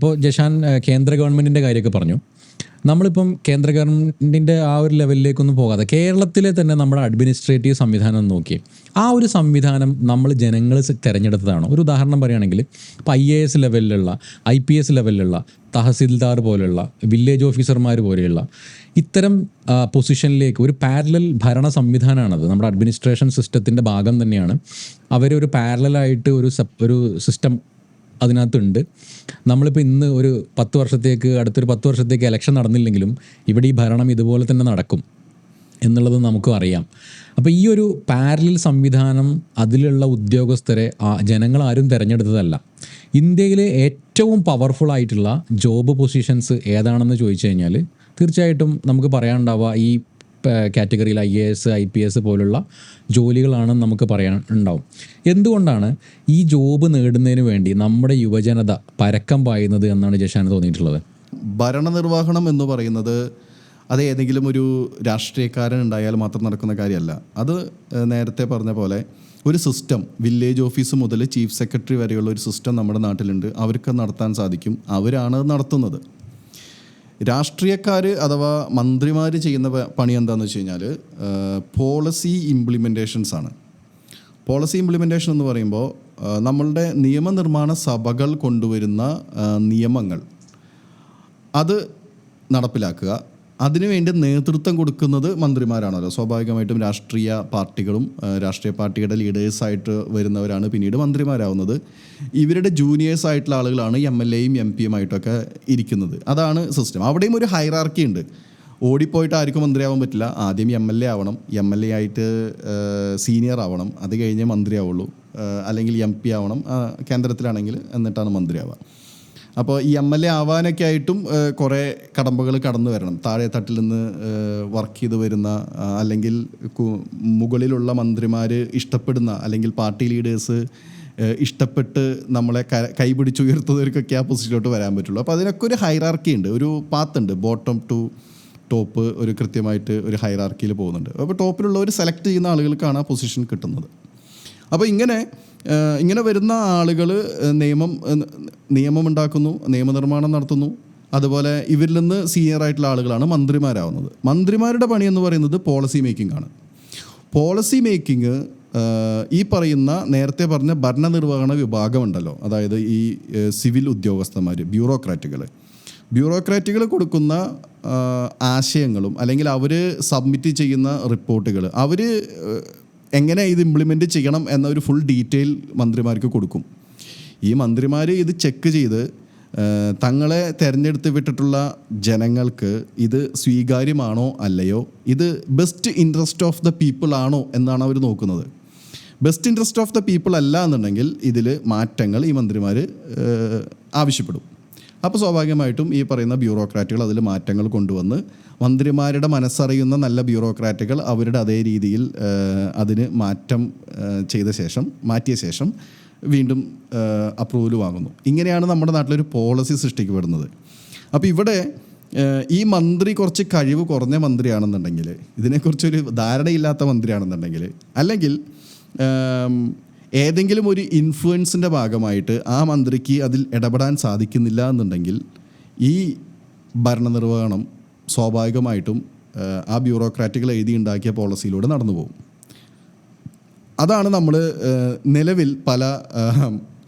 ഇപ്പോൾ ജഷാൻ കേന്ദ്ര ഗവൺമെന്റിന്റെ കാര്യമൊക്കെ പറഞ്ഞു. നമ്മളിപ്പം കേന്ദ്ര ഗവൺമെന്റിന്റെ ആ ഒരു ലെവലിലേക്കൊന്നും പോകാതെ കേരളത്തിലെ തന്നെ നമ്മുടെ അഡ്മിനിസ്ട്രേറ്റീവ് സംവിധാനം നോക്കി. ആ ഒരു സംവിധാനം നമ്മൾ ജനങ്ങൾ തിരഞ്ഞെടുത്തതാണ്. ഒരു ഉദാഹരണം പറയുകയാണെങ്കിൽ ഇപ്പോൾ ഐ എ എസ് ലെവലിലുള്ള ഐ പി എസ് ലെവലിലുള്ള തഹസിൽദാർ പോലെയുള്ള വില്ലേജ് ഓഫീസർമാർ പോലെയുള്ള ഇത്തരം പൊസിഷനിലേക്ക് ഒരു പാരലൽ ഭരണ സംവിധാനമാണത്. നമ്മുടെ അഡ്മിനിസ്ട്രേഷൻ സിസ്റ്റത്തിന്റെ ഭാഗം തന്നെയാണ്. പാരലായിട്ട് ഒരു സപ് ഒരു സിസ്റ്റം അതിനകത്തുണ്ട്. നമ്മളിപ്പോൾ ഇന്ന് ഒരു പത്ത് വർഷത്തേക്ക് അടുത്തൊരു പത്ത് വർഷത്തേക്ക് ഇലക്ഷൻ നടന്നില്ലെങ്കിലും ഇവിടെ ഈ ഭരണം ഇതുപോലെ തന്നെ നടക്കും എന്നുള്ളത് നമുക്കും അറിയാം. അപ്പോൾ ഈ ഒരു പാരലൽ സംവിധാനം അതിലുള്ള ഉദ്യോഗസ്ഥരെ ജനങ്ങൾ ആരും തിരഞ്ഞെടുത്തതല്ല. ഇന്ത്യയിലെ ഏറ്റവും പവർഫുൾ ആയിട്ടുള്ള ജോബ് പൊസിഷൻസ് ഏതാണെന്ന് ചോദിച്ചു കഴിഞ്ഞാൽ തീർച്ചയായിട്ടും നമുക്ക് പറയാനുണ്ടാവുക ഈ കാറ്റഗറിയിൽ I A S I P S പോലുള്ള ജോലികളാണ് നമുക്ക് പറയാൻ ഉണ്ടാവും. എന്തുകൊണ്ടാണ് ഈ ജോബ് നേടുന്നതിന് വേണ്ടി നമ്മുടെ യുവജനത പരക്കം പായുന്നത് എന്നാണ് ജഷാന് തോന്നിയിട്ടുള്ളത്? ഭരണനിർവഹണം എന്ന് പറയുന്നത് അത് ഏതെങ്കിലും ഒരു രാഷ്ട്രീയക്കാരൻ ഉണ്ടായാൽ മാത്രം നടക്കുന്ന കാര്യമല്ല. അത് നേരത്തെ പറഞ്ഞ പോലെ ഒരു സിസ്റ്റം വില്ലേജ് ഓഫീസ് മുതൽ ചീഫ് സെക്രട്ടറി വരെയുള്ള ഒരു സിസ്റ്റം നമ്മുടെ നാട്ടിലുണ്ട്. അവർക്ക് നടത്താൻ സാധിക്കും. അവരാണ് നടത്തുന്നത്. രാഷ്ട്രീയക്കാർ അഥവാ മന്ത്രിമാർ ചെയ്യുന്ന പണി എന്താണെന്ന് വെച്ച് കഴിഞ്ഞാൽ പോളിസി ഇംപ്ലിമെന്റേഷൻസ് ആണ്. പോളിസി ഇംപ്ലിമെന്റേഷൻ എന്ന് പറയുമ്പോൾ നമ്മളുടെ നിയമനിർമ്മാണ സഭകൾ കൊണ്ടുവരുന്ന നിയമങ്ങൾ. അത് നടപ്പിലാക്കുക. അതിനുവേണ്ടി നേതൃത്വം കൊടുക്കുന്നത് മന്ത്രിമാരാണല്ലോ. സ്വാഭാവികമായിട്ടും രാഷ്ട്രീയ പാർട്ടികളും രാഷ്ട്രീയ പാർട്ടിയുടെ ലീഡേഴ്സായിട്ട് വരുന്നവരാണ് പിന്നീട് മന്ത്രിമാരാവുന്നത്. ഇവരുടെ ജൂനിയേഴ്സ് ആയിട്ടുള്ള ആളുകളാണ് എം എൽ എയും എം പിയും ആയിട്ടൊക്കെ ഇരിക്കുന്നത്. അതാണ് സിസ്റ്റം അവിടെയും ഒരു ഹൈറാർക്കി ഉണ്ട്. ഓടിപ്പോയിട്ട് ആർക്കും മന്ത്രിയാവാൻ പറ്റില്ല. ആദ്യം എം എൽ എ ആവണം. എം എൽ എ ആയിട്ട് സീനിയർ ആവണം. അത് കഴിഞ്ഞേ മന്ത്രിയാവുള്ളൂ. അല്ലെങ്കിൽ എം പി ആവണം. കേന്ദ്രത്തിലാണെങ്കിൽ എന്നിട്ടാണ് മന്ത്രിയാവുക. അപ്പോൾ ഈ എം എൽ എ ആവാനൊക്കെ ആയിട്ടും കുറേ കടമ്പകൾ കടന്നു വരണം. താഴെ തട്ടിൽ നിന്ന് വർക്ക് ചെയ്ത് വരുന്ന അല്ലെങ്കിൽ മുകളിലുള്ള മന്ത്രിമാർ ഇഷ്ടപ്പെടുന്ന അല്ലെങ്കിൽ പാർട്ടി ലീഡേഴ്സ് ഇഷ്ടപ്പെട്ട് നമ്മളെ ക- കൈപിടിച്ചുയർത്തുന്നവർക്കൊക്കെ ആ പൊസിഷനിലോട്ട് വരാൻ പറ്റുള്ളൂ. അപ്പോൾ അതിനൊക്കെ ഒരു ഹൈറാർക്കി ഉണ്ട്. ഒരു പാത്ത് ഉണ്ട്. ബോട്ടം ടു ടോപ്പ് ഒരു കൃത്യമായിട്ട് ഒരു ഹൈറാർക്കിയിൽ പോകുന്നുണ്ട്. അപ്പോൾ ടോപ്പിലുള്ളവർ സെലക്ട് ചെയ്യുന്ന ആളുകൾക്കാണ് ആ പൊസിഷൻ കിട്ടുന്നത്. അപ്പോൾ ഇങ്ങനെ ഇങ്ങനെ വരുന്ന ആളുകൾ നിയമം നിയമമുണ്ടാക്കുന്നു നിയമനിർമ്മാണം നടത്തുന്നു. അതുപോലെ ഇവരിൽ നിന്ന് സീനിയർ ആയിട്ടുള്ള ആളുകളാണ് മന്ത്രിമാരാവുന്നത്. മന്ത്രിമാരുടെ പണി എന്ന് പറയുന്നത് പോളിസി മേക്കിംഗ് ആണ്. പോളിസി മേക്കിംഗ് ഈ പറയുന്ന നേരത്തെ പറഞ്ഞ ഭരണനിർവഹണ വിഭാഗമുണ്ടല്ലോ. അതായത് ഈ സിവിൽ ഉദ്യോഗസ്ഥന്മാർ ബ്യൂറോക്രാറ്റുകൾ ബ്യൂറോക്രാറ്റുകൾ കൊടുക്കുന്ന ആശയങ്ങളും അല്ലെങ്കിൽ അവർ സബ്മിറ്റ് ചെയ്യുന്ന റിപ്പോർട്ടുകൾ അവർ എങ്ങനെ ഇത് ഇംപ്ലിമെന്റ് ചെയ്യണം എന്ന ഒരു ഫുൾ ഡീറ്റെയിൽ മന്ത്രിമാർക്ക് കൊടുക്കും. ഈ മന്ത്രിമാർ ഇത് ചെക്ക് ചെയ്ത് തങ്ങളെ തിരഞ്ഞെടുത്ത് വിട്ടിട്ടുള്ള ജനങ്ങൾക്ക് ഇത് സ്വീകാര്യമാണോ അല്ലയോ? ഇത് best interest of the people ആണോ എന്നാണ് അവർ നോക്കുന്നത്. Best interest of the people അല്ല എന്നുണ്ടെങ്കിൽ ഇതിൽ മാറ്റങ്ങൾ ഈ മന്ത്രിമാർ ആവശ്യപ്പെടും. അപ്പോൾ സ്വാഭാവികമായിട്ടും ഈ പറയുന്ന ബ്യൂറോക്രാറ്റുകൾ അതിൽ മാറ്റങ്ങൾ കൊണ്ടുവന്ന് മന്ത്രിമാരുടെ മനസ്സറിയുന്ന നല്ല ബ്യൂറോക്രാറ്റുകൾ അവരുടെ അതേ രീതിയിൽ അതിന് മാറ്റം ചെയ്ത ശേഷം മാറ്റിയ ശേഷം വീണ്ടും അപ്രൂവൽ വാങ്ങുന്നു. ഇങ്ങനെയാണ് നമ്മുടെ നാട്ടിലൊരു പോളിസി സൃഷ്ടിക്കപ്പെടുന്നത്. അപ്പോൾ ഇവിടെ ഈ മന്ത്രി കുറച്ച് കഴിവ് കുറഞ്ഞ മന്ത്രിയാണെന്നുണ്ടെങ്കിൽ ഇതിനെക്കുറിച്ചൊരു ധാരണയില്ലാത്ത മന്ത്രിയാണെന്നുണ്ടെങ്കിൽ അല്ലെങ്കിൽ ഏതെങ്കിലും ഒരു ഇൻഫ്ലുവൻസിന്റെ ഭാഗമായിട്ട് ആ മന്ത്രിക്ക് അതിൽ ഇടപെടാൻ സാധിക്കുന്നില്ല എന്നുണ്ടെങ്കിൽ ഈ ഭരണനിർവഹണം സ്വാഭാവികമായിട്ടും ആ ബ്യൂറോക്രാറ്റുകൾ എഴുതി ഉണ്ടാക്കിയ പോളിസിയിലൂടെ നടന്നു പോകും. അതാണ് നമ്മൾ നിലവിൽ പല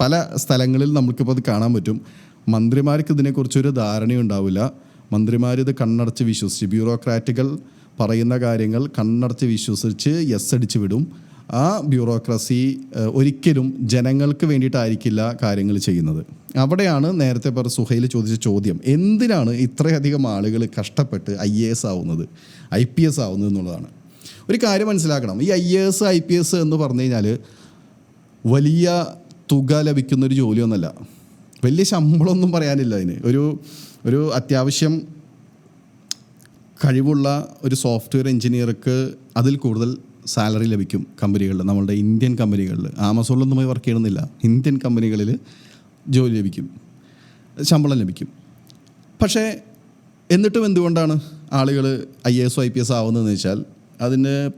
പല സ്ഥലങ്ങളിൽ നമുക്കിപ്പോൾ അത് കാണാൻ പറ്റും. മന്ത്രിമാർക്ക് ഇതിനെക്കുറിച്ചൊരു ധാരണയുണ്ടാവില്ല മന്ത്രിമാർ ഇത് കണ്ണടച്ച് വിശ്വസിച്ച് ബ്യൂറോക്രാറ്റുകൾ പറയുന്ന കാര്യങ്ങൾ കണ്ണടച്ച് വിശ്വസിച്ച് യെസ് അടിച്ചു വിടും. ആ ബ്യൂറോക്രസി ഒരിക്കലും ജനങ്ങൾക്ക് വേണ്ടിയിട്ടായിരിക്കില്ല കാര്യങ്ങൾ ചെയ്യുന്നത്. അവിടെയാണ് നേരത്തെ പറ സുഹൈൽ ചോദിച്ച ചോദ്യം എന്തിനാണ് ഇത്രയധികം ആളുകൾ കഷ്ടപ്പെട്ട് ഐ എ എസ് ആവുന്നത് ഐ പി എസ് ആവുന്നത് എന്നുള്ളതാണ്. ഒരു കാര്യം മനസ്സിലാക്കണം ഈ I A S I P S എന്ന് പറഞ്ഞു കഴിഞ്ഞാൽ വലിയ തുക ലഭിക്കുന്നൊരു ജോലിയൊന്നുമല്ല വലിയ ശമ്പളമൊന്നും പറയാനില്ല അതിന്. ഒരു ഒരു അത്യാവശ്യം കഴിവുള്ള ഒരു സോഫ്റ്റ്വെയർ എഞ്ചിനീയർക്ക് അതിൽ കൂടുതൽ സാലറി ലഭിക്കും കമ്പനികളിൽ നമ്മളുടെ ഇന്ത്യൻ കമ്പനികളിൽ. ആമസോണിലൊന്നും പോയി വർക്ക് ചെയ്യണമെന്നില്ല ഇന്ത്യൻ കമ്പനികളിൽ ജോലി ലഭിക്കും. ശമ്പളം ലഭിക്കും. പക്ഷേ എന്നിട്ടും എന്തുകൊണ്ടാണ് ആളുകൾ I S I P S ആവുന്നതെന്ന് വെച്ചാൽ അതിന്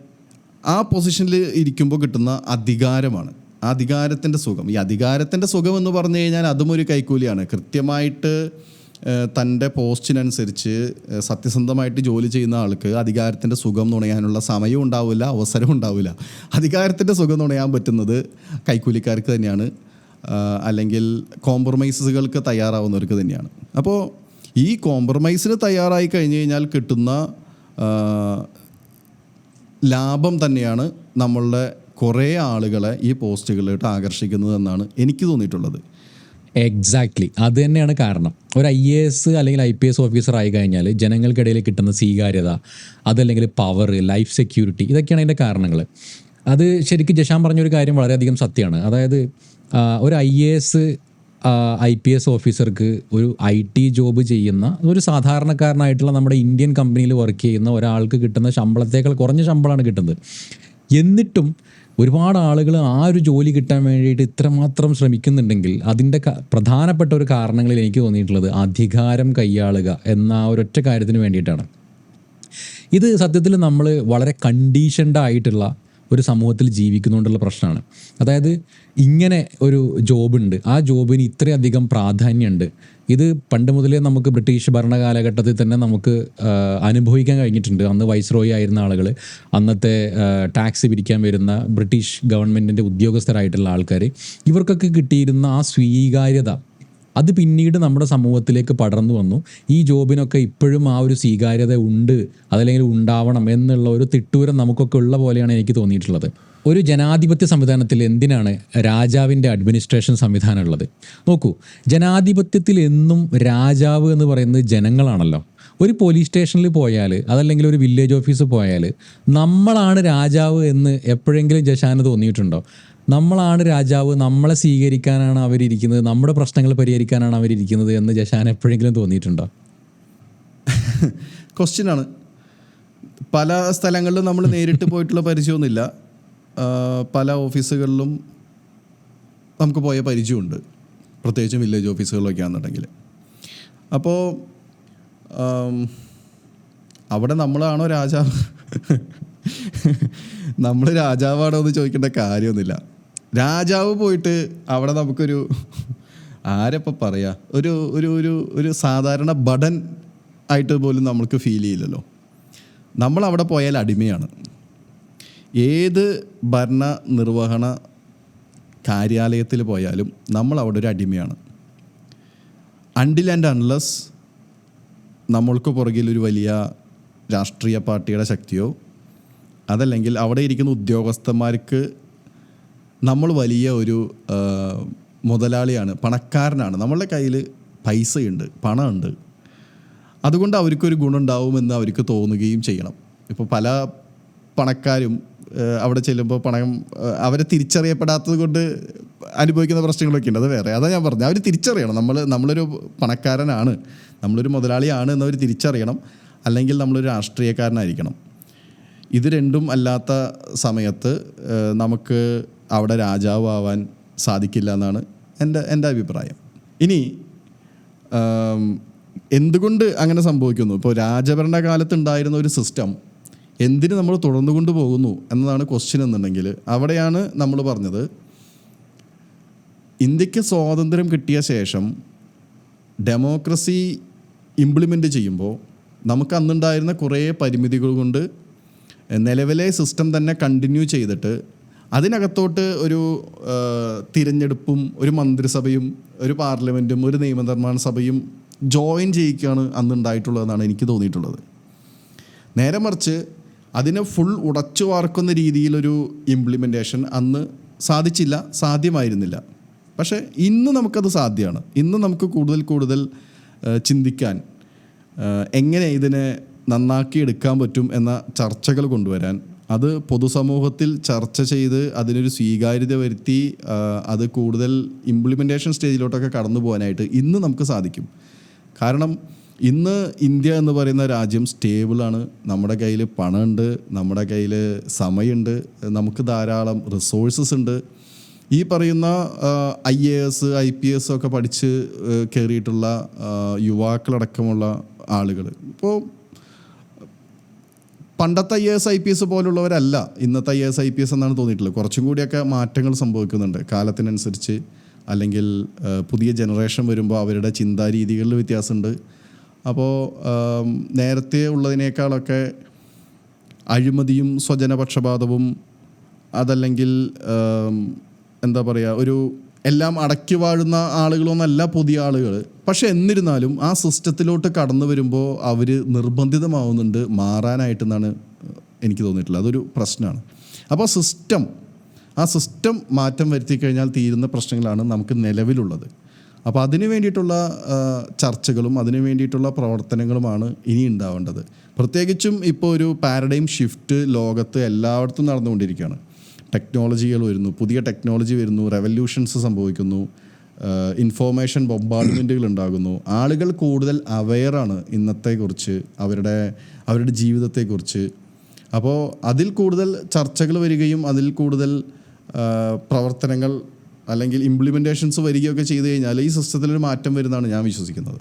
ആ പൊസിഷനിൽ ഇരിക്കുമ്പോൾ കിട്ടുന്ന അധികാരമാണ്. ആ അധികാരത്തിന്റെ സുഖം. ഈ അധികാരത്തിന്റെ സുഖം എന്ന് പറഞ്ഞു കഴിഞ്ഞാൽ അതും ഒരു കൈക്കൂലിയാണ്. കൃത്യമായിട്ട് തന്റെ പോസ്റ്റിനനുസരിച്ച് സത്യസന്ധമായിട്ട് ജോലി ചെയ്യുന്ന ആൾക്ക് അധികാരത്തിന്റെ സുഖം നുണയാനുള്ള സമയവും ഉണ്ടാവില്ല അവസരവും ഉണ്ടാവില്ല. അധികാരത്തിന്റെ സുഖം നുണയാൻ പറ്റുന്നത് കൈക്കൂലിക്കാർക്ക് തന്നെയാണ്. അല്ലെങ്കിൽ കോംപ്രമൈസുകൾക്ക് തയ്യാറാവുന്നവർക്ക് തന്നെയാണ്. അപ്പോൾ ഈ കോംപ്രമൈസിന് തയ്യാറായി കഴിഞ്ഞ് കഴിഞ്ഞാൽ കിട്ടുന്ന ലാഭം തന്നെയാണ് നമ്മളുടെ കുറേ ആളുകളെ ഈ പോസ്റ്റുകളിലോട്ട് ആകർഷിക്കുന്നത് എന്നാണ് എനിക്ക് തോന്നിയിട്ടുള്ളത്. എക്സാക്ട്ലി അത് തന്നെയാണ് കാരണം. ഒരു ഐ എ എസ് അല്ലെങ്കിൽ ഐ പി എസ് ഓഫീസർ ആയി കഴിഞ്ഞാൽ ജനങ്ങൾക്കിടയിൽ കിട്ടുന്ന സ്വീകാര്യത അതല്ലെങ്കിൽ പവർ ലൈഫ് സെക്യൂരിറ്റി ഇതൊക്കെയാണ് അതിന്റെ കാരണങ്ങൾ. അത് ശരിക്കും ജഷാൻ പറഞ്ഞൊരു കാര്യം വളരെയധികം സത്യമാണ്. അതായത് ഒരു I A S I P S ഓഫീസർക്ക് ഒരു ഐ ടി ജോബ് ചെയ്യുന്ന ഒരു സാധാരണക്കാരനായിട്ടുള്ള നമ്മുടെ ഇന്ത്യൻ കമ്പനിയിൽ വർക്ക് ചെയ്യുന്ന ഒരാൾക്ക് കിട്ടുന്ന ശമ്പളത്തേക്കാൾ കുറഞ്ഞ ശമ്പളമാണ് കിട്ടുന്നത്. എന്നിട്ടും ഒരുപാട് ആളുകൾ ആ ഒരു ജോലി കിട്ടാൻ വേണ്ടിയിട്ട് ഇത്രമാത്രം ശ്രമിക്കുന്നുണ്ടെങ്കിൽ അതിന്റെ പ്രധാനപ്പെട്ട ഒരു കാരണങ്ങളിൽ എനിക്ക് തോന്നിയിട്ടുള്ളത് അധികാരം കൈയാളുക എന്ന ഒരൊറ്റ കാര്യത്തിന് വേണ്ടിയിട്ടാണ്. ഇത് സത്യത്തിൽ നമ്മൾ വളരെ കണ്ടീഷൻഡ് ആയിട്ടുള്ള ഒരു സമൂഹത്തിൽ ജീവിക്കുന്നുകൊണ്ടുള്ള പ്രശ്നമാണ്. അതായത് ഇങ്ങനെ ഒരു ജോബുണ്ട്. ആ ജോബിന് ഇത്രയധികം പ്രാധാന്യമുണ്ട്. ഇത് പണ്ട് മുതലേ നമുക്ക് ബ്രിട്ടീഷ് ഭരണകാലഘട്ടത്തിൽ തന്നെ നമുക്ക് അനുഭവിക്കാൻ കഴിഞ്ഞിട്ടുണ്ട്. അന്ന് വൈസ്രോയി ആയിരുന്ന ആളുകൾ അന്നത്തെ ടാക്സ് പിരിക്കാൻ വരുന്ന ബ്രിട്ടീഷ് ഗവൺമെന്റിന്റെ ഉദ്യോഗസ്ഥരായിട്ടുള്ള ആൾക്കാർ ഇവർക്കൊക്കെ കിട്ടിയിരുന്ന ആ സ്വീകാര്യത അത് പിന്നീട് നമ്മുടെ സമൂഹത്തിലേക്ക് പടർന്നു വന്നു. ഈ ജോബിനൊക്കെ ഇപ്പോഴും ആ ഒരു സ്വീകാര്യത ഉണ്ട് അതല്ലെങ്കിൽ ഉണ്ടാവണം എന്നുള്ള ഒരു തിട്ടൂരം നമുക്കൊക്കെ ഉള്ള പോലെയാണ് എനിക്ക് തോന്നിയിട്ടുള്ളത്. ഒരു ജനാധിപത്യ സംവിധാനത്തിൽ എന്തിനാണ് രാജാവിന്റെ അഡ്മിനിസ്ട്രേഷൻ സംവിധാനം ഉള്ളത്? നോക്കൂ ജനാധിപത്യത്തിൽ എന്നും രാജാവ് എന്ന് പറയുന്നത് ജനങ്ങളാണല്ലോ. ഒരു പോലീസ് സ്റ്റേഷനിൽ പോയാൽ അതല്ലെങ്കിൽ ഒരു വില്ലേജ് ഓഫീസ് പോയാൽ നമ്മളാണ് രാജാവ് എന്ന് എപ്പോഴെങ്കിലും ജഷാന് തോന്നിയിട്ടുണ്ടോ? നമ്മളാണ് രാജാവ് നമ്മളെ സ്വീകരിക്കാനാണ് അവരിയ്ക്കുന്നത് നമ്മുടെ പ്രശ്നങ്ങൾ പരിഹരിക്കാനാണ് അവരിയ്ക്കുന്നത് എന്ന് ജശാൻ എപ്പോഴെങ്കിലും തോന്നിയിട്ടുണ്ടോ? ക്വസ്റ്റ്യൻ ആണ്. പല സ്ഥലങ്ങളിലും നമ്മൾ നേരിട്ട് പോയിട്ടുള്ള പരിചയമൊന്നുമില്ല. പല ഓഫീസുകളിലും നമുക്ക് പോയ പരിചയമുണ്ട്. പ്രത്യേകിച്ചും വില്ലേജ് ഓഫീസുകളിലൊക്കെ ആണെന്നുണ്ടെങ്കിൽ അപ്പോൾ അവിടെ നമ്മളാണോ രാജാവ്? നമ്മൾ രാജാവാണോ എന്ന് ചോദിക്കേണ്ട കാര്യമൊന്നുമില്ല. രാജാവ് പോയിട്ട് അവിടെ നമുക്കൊരു ആരെപ്പോൾ പറയാ? ഒരു ഒരു ഒരു ഒരു സാധാരണ ബടൻ ആയിട്ട് പോലും നമ്മൾക്ക് ഫീൽ ചെയ്യില്ലല്ലോ. നമ്മൾ അവിടെ പോയാൽ അടിമയാണ്. ഏത് ഭരണ നിർവഹണ കാര്യാലയത്തിൽ പോയാലും നമ്മൾ അവിടെ ഒരു അടിമയാണ്. അണ്ടിൽ ആൻഡ് അൺലെസ് നമ്മൾക്ക് പുറകിൽ ഒരു വലിയ രാഷ്ട്രീയ പാർട്ടിയുടെ ശക്തിയോ അതല്ലെങ്കിൽ അവിടെ ഇരിക്കുന്ന ഉദ്യോഗസ്ഥന്മാർക്ക് നമ്മൾ വലിയ ഒരു മുതലാളിയാണ് പണക്കാരനാണ്. നമ്മളുടെ കയ്യിൽ പൈസയുണ്ട് പണമുണ്ട്. അതുകൊണ്ട് അവർക്കൊരു ഗുണമുണ്ടാവുമെന്ന് അവർക്ക് തോന്നുകയും ചെയ്യണം. ഇപ്പോൾ പല പണക്കാരും അവിടെ ചെല്ലുമ്പോൾ പണയം അവരെ തിരിച്ചറിയപ്പെടാത്തത് കൊണ്ട് അനുഭവിക്കുന്ന പ്രശ്നങ്ങളൊക്കെ ഉണ്ട് അത് വേറെ. അതാ ഞാൻ പറഞ്ഞത് അവർ തിരിച്ചറിയണം. നമ്മൾ നമ്മളൊരു പണക്കാരനാണ്. നമ്മളൊരു മുതലാളിയാണ് എന്നവർ തിരിച്ചറിയണം. അല്ലെങ്കിൽ നമ്മളൊരു രാഷ്ട്രീയക്കാരനായിരിക്കണം. ഇത് രണ്ടും അല്ലാത്ത സമയത്ത് നമുക്ക് അവിടെ രാജാവ് ആവാൻ സാധിക്കില്ല എന്നാണ് എന്റെ എന്റെ അഭിപ്രായം. ഇനി എന്തുകൊണ്ട് അങ്ങനെ സംഭവിക്കുന്നു? ഇപ്പോൾ രാജഭരണ കാലത്തുണ്ടായിരുന്ന ഒരു സിസ്റ്റം എന്തിന് നമ്മൾ തുടർന്നു കൊണ്ടുപോകുന്നു എന്നതാണ് ക്വസ്റ്റ്യൻ എന്നുണ്ടെങ്കിൽ അവിടെയാണ് നമ്മൾ പറഞ്ഞത്. ഇന്ത്യയ്ക്ക് സ്വാതന്ത്ര്യം കിട്ടിയ ശേഷം ഡെമോക്രസി ഇംപ്ലിമെന്റ് ചെയ്യുമ്പോൾ നമുക്ക് അന്നുണ്ടായിരുന്ന കുറേ പരിമിതികൾ കൊണ്ട് നിലവിലെ സിസ്റ്റം തന്നെ കണ്ടിന്യൂ ചെയ്തിട്ട് അതിനകത്തോട്ട് ഒരു തിരഞ്ഞെടുപ്പും ഒരു മന്ത്രിസഭയും ഒരു പാർലമെന്റും ഒരു നിയമനിർമ്മാണ സഭയും ജോയിൻ ചെയ്യിക്കുകയാണ് അന്നുണ്ടായിട്ടുള്ളതെന്നാണ് എനിക്ക് തോന്നിയിട്ടുള്ളത്. നേരെ മറിച്ച് അതിനെ ഫുൾ ഉടച്ചു വാർക്കുന്ന രീതിയിലൊരു ഇംപ്ലിമെന്റേഷൻ അന്ന് സാധിച്ചില്ല സാധ്യമായിരുന്നില്ല. പക്ഷേ ഇന്ന് നമുക്കത് സാധ്യമാണ് ഇന്ന് നമുക്ക് കൂടുതൽ കൂടുതൽ ചിന്തിക്കാൻ എങ്ങനെ ഇതിനെ നന്നാക്കി എടുക്കാൻ പറ്റും എന്ന ചർച്ചകൾ കൊണ്ടുവരാൻ അത് പൊതുസമൂഹത്തിൽ ചർച്ച ചെയ്ത് അതിനൊരു സ്വീകാര്യത വരുത്തി അത് കൂടുതൽ ഇംപ്ലിമെന്റേഷൻ സ്റ്റേജിലോട്ടൊക്കെ കടന്നു പോകാനായിട്ട് ഇന്ന് നമുക്ക് സാധിക്കും. കാരണം ഇന്ന് ഇന്ത്യ എന്ന് പറയുന്ന രാജ്യം സ്റ്റേബിളാണ് നമ്മുടെ കയ്യിൽ പണമുണ്ട് നമ്മുടെ കയ്യിൽ സമയമുണ്ട് നമുക്ക് ധാരാളം റിസോഴ്സസ് ഉണ്ട്. ഈ പറയുന്ന I A S I P S ഒക്കെ പഠിച്ച് കയറിയിട്ടുള്ള യുവാക്കളടക്കമുള്ള ആളുകൾ ഇപ്പോൾ പണ്ടത്തെ I A S I P S പോലുള്ളവരല്ല. ഇന്നത്തെ I A S I P S എന്നാണ് തോന്നിയിട്ടുള്ളത്. കുറച്ചും കൂടിയൊക്കെ മാറ്റങ്ങൾ സംഭവിക്കുന്നുണ്ട്. കാലത്തിനനുസരിച്ച് അല്ലെങ്കിൽ പുതിയ ജനറേഷൻ വരുമ്പോൾ അവരുടെ ചിന്താരീതികളിൽ വ്യത്യാസമുണ്ട്. അപ്പോൾ നേരത്തെ ഉള്ളതിനേക്കാളൊക്കെ അഴിമതിയും സ്വജനപക്ഷപാതവും അതല്ലെങ്കിൽ എന്താ പറയുക ഒരു എല്ലാം അടക്കി വാഴുന്ന ആളുകളൊന്നല്ല പുതിയ ആളുകൾ പക്ഷെ എന്നിരുന്നാലും ആ സിസ്റ്റത്തിലോട്ട് കടന്നു വരുമ്പോൾ അവർ നിർബന്ധിതമാവുന്നുണ്ട് മാറാനായിട്ടെന്നാണ് എനിക്ക് തോന്നിയിട്ടുള്ളത്. അതൊരു പ്രശ്നമാണ്. അപ്പോൾ സിസ്റ്റം ആ സിസ്റ്റം മാറ്റം വരുത്തി കഴിഞ്ഞാൽ തീരുന്ന പ്രശ്നങ്ങളാണ് നമുക്ക് നിലവിലുള്ളത്. അപ്പോൾ അതിന് വേണ്ടിയിട്ടുള്ള ചർച്ചകളും അതിന് വേണ്ടിയിട്ടുള്ള പ്രവർത്തനങ്ങളുമാണ് ഇനി ഉണ്ടാവേണ്ടത്. പ്രത്യേകിച്ചും ഇപ്പോൾ ഒരു പാരഡൈം ഷിഫ്റ്റ് ലോകത്ത് എല്ലായിടത്തും നടന്നുകൊണ്ടിരിക്കുകയാണ്. ടെക്നോളജികൾ വരുന്നു പുതിയ ടെക്നോളജി വരുന്നു റെവല്യൂഷൻസ് സംഭവിക്കുന്നു ഇൻഫോർമേഷൻ ബൊമ്പാർട്ട്മെന്റുകൾ ഉണ്ടാകുന്നു. ആളുകൾ കൂടുതൽ അവെയറാണ് ഇന്നത്തെക്കുറിച്ച് അവരുടെ അവരുടെ ജീവിതത്തെക്കുറിച്ച്. അപ്പോൾ അതിൽ കൂടുതൽ ചർച്ചകൾ വരികയും അതിൽ കൂടുതൽ പ്രവർത്തനങ്ങൾ അല്ലെങ്കിൽ ഇംപ്ലിമെന്റേഷൻസ് വരികയൊക്കെ ചെയ്തു കഴിഞ്ഞാൽ ഈ സിസ്റ്റത്തിലൊരു മാറ്റം വരുന്നതാണ് ഞാൻ വിശ്വസിക്കുന്നത്.